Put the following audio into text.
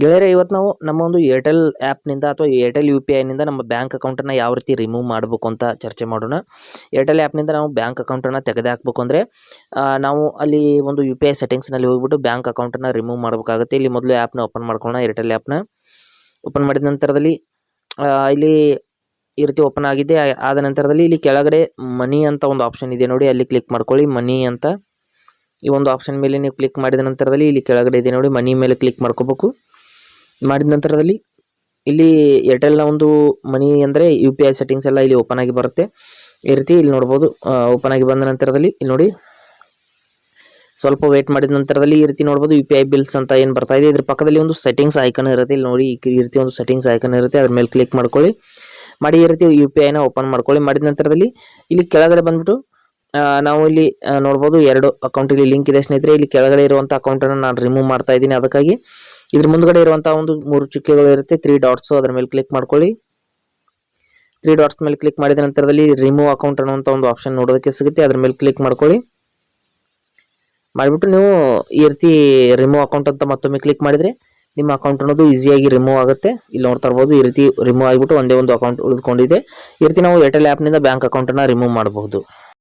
ಗೆಳೆಯರೆ ಇವತ್ತು ನಾವು ನಮ್ಮ ಒಂದು ಏರ್ಟೆಲ್ ಆ್ಯಪ್ನಿಂದ ಅಥವಾ ಏರ್ಟೆಲ್ ಯು ಪಿ ಐನಿಂದ ನಮ್ಮ ಬ್ಯಾಂಕ್ ಅಕೌಂಟನ್ನು ಯಾವ ರೀತಿ ರಿಮೂವ್ ಮಾಡಬೇಕು ಅಂತ ಚರ್ಚೆ ಮಾಡೋಣ. ಏರ್ಟೆಲ್ ಆ್ಯಪ್ನಿಂದ ನಾವು ಬ್ಯಾಂಕ್ ಅಕೌಂಟನ್ನು ತೆಗೆದುಹಾಕ್ಬೇಕು ಅಂದರೆ ನಾವು ಅಲ್ಲಿ ಒಂದು ಯು ಪಿ ಐ ಸೆಟ್ಟಿಂಗ್ಸ್ನಲ್ಲಿ ಹೋಗ್ಬಿಟ್ಟು ಬ್ಯಾಂಕ್ ಅಕೌಂಟನ್ನು ರಿಮೂವ್ ಮಾಡಬೇಕಾಗುತ್ತೆ. ಇಲ್ಲಿ ಮೊದಲು ಆ್ಯಪ್ನ ಓಪನ್ ಮಾಡ್ಕೊಳ್ಳೋಣ ಏರ್ಟೆಲ್ ಆ್ಯಪ್ನ ಓಪನ್ ಮಾಡಿದ ನಂತರದಲ್ಲಿ ಇಲ್ಲಿ ಈ ರೀತಿ ಓಪನ್ ಆಗಿದೆ. ಆದ ನಂತರದಲ್ಲಿ ಇಲ್ಲಿ ಕೆಳಗಡೆ ಮನಿ ಅಂತ ಒಂದು ಆಪ್ಷನ್ ಇದೆ ನೋಡಿ, ಅಲ್ಲಿ ಕ್ಲಿಕ್ ಮಾಡ್ಕೊಳ್ಳಿ ಮನಿ ಅಂತ. ಈ ಒಂದು ಆಪ್ಷನ್ ಮೇಲೆ ನೀವು ಕ್ಲಿಕ್ ಮಾಡಿದ ನಂತರದಲ್ಲಿ ಇಲ್ಲಿ ಕೆಳಗಡೆ ಇದೆ ನೋಡಿ ಮನಿ ಮೇಲೆ ಕ್ಲಿಕ್ ಮಾಡ್ಕೋಬೇಕು. ಮಾಡಿದ ನಂತರದಲ್ಲಿ ಇಲ್ಲಿ ಏರ್ಟೆಲ್ನ ಒಂದು ಮನಿ ಅಂದರೆ ಯು ಪಿ ಐ ಸೆಟ್ಟಿಂಗ್ಸ್ ಎಲ್ಲ ಇಲ್ಲಿ ಓಪನ್ ಆಗಿ ಬರುತ್ತೆ. ಈ ರೀತಿ ಇಲ್ಲಿ ನೋಡ್ಬೋದು. ಓಪನ್ ಆಗಿ ಬಂದ ನಂತರದಲ್ಲಿ ಇಲ್ಲಿ ನೋಡಿ. ಸ್ವಲ್ಪ ವೇಟ್ ಮಾಡಿದ ನಂತರದಲ್ಲಿ ಈ ರೀತಿ ನೋಡ್ಬೋದು ಯು ಪಿ ಬಿಲ್ಸ್ ಅಂತ ಏನು ಬರ್ತಾ ಇದೆ. ಇದ್ರ ಪಕ್ಕದಲ್ಲಿ ಒಂದು ಸೆಟ್ಟಿಂಗ್ಸ್ ಐಕನ್ ಇರುತ್ತೆ. ಇಲ್ಲಿ ನೋಡಿ ಈ ರೀತಿ ಒಂದು ಸೆಟ್ಟಿಂಗ್ಸ್ ಐಕನ್ ಇರುತ್ತೆ. ಅದ್ರ ಮೇಲೆ ಕ್ಲಿಕ್ ಮಾಡ್ಕೊಳ್ಳಿ. ಮಾಡಿ ಈ ರೀತಿ ಯು ಪಿ ಓಪನ್ ಮಾಡ್ಕೊಳ್ಳಿ. ಮಾಡಿದ ನಂತರದಲ್ಲಿ ಇಲ್ಲಿ ಕೆಳಗಡೆ ಬಂದ್ಬಿಟ್ಟು ನಾವು ಇಲ್ಲಿ ನೋಡಬಹುದು ಎರಡು ಅಕೌಂಟ್ ಇಲ್ಲಿ ಲಿಂಕ್ ಇದೆ ಸ್ನೇಹಿತರೆ. ಇಲ್ಲಿ ಕೆಳಗಡೆ ಇರುವಂಥ ಅಕೌಂಟನ್ನು ನಾನು ರಿಮೂವ್ ಮಾಡ್ತಾ ಇದ್ದೀನಿ. ಅದಕ್ಕಾಗಿ ಇದ್ರ ಮುಂದ್ಗಡೆ ಇರುವಂತಹ ಒಂದು ಮೂರು ಚುಕ್ಕೆಗಳು ಇರುತ್ತೆ. ತ್ರೀ ಡಾಟ್ಸ್ ಅದ್ರ ಮೇಲೆ ಕ್ಲಿಕ್ ಮಾಡ್ಕೊಳ್ಳಿ. ತ್ರೀ ಡಾಟ್ಸ್ ಮೇಲೆ ಕ್ಲಿಕ್ ಮಾಡಿದ ನಂತರದಲ್ಲಿ ರಿಮೂವ್ ಅಕೌಂಟ್ ಅನ್ನುವಂಥ ಒಂದು ಆಪ್ಷನ್ ನೋಡೋದಕ್ಕೆ ಸಿಗುತ್ತೆ. ಅದ್ರ ಮೇಲೆ ಕ್ಲಿಕ್ ಮಾಡ್ಕೊಳ್ಳಿ. ಮಾಡಿಬಿಟ್ಟು ನೀವು ಈ ರೀತಿ ರಿಮೂವ್ ಅಕೌಂಟ್ ಅಂತ ಮತ್ತೊಮ್ಮೆ ಕ್ಲಿಕ್ ಮಾಡಿದರೆ ನಿಮ್ಮ ಅಕೌಂಟ್ ಅನ್ನೋದು ಈಸಿಯಾಗಿ ರಿಮೂವ್ ಆಗುತ್ತೆ. ಇಲ್ಲಿ ನೋಡ್ತಾ ಇರ್ಬೋದು ಈ ರೀತಿ ರಿಮೂವ್ ಆಗಿಬಿಟ್ಟು ಒಂದೇ ಒಂದು ಅಕೌಂಟ್ ಉಳಿದುಕೊಂಡಿದೆ ಈ ರೀತಿ ನಾವು ಏರ್ಟೆಲ್ ಆ್ಯಪ್ನಿಂದ ಬ್ಯಾಂಕ್ ಅಕೌಂಟನ್ನು ರಿಮೂವ್ ಮಾಡಬಹುದು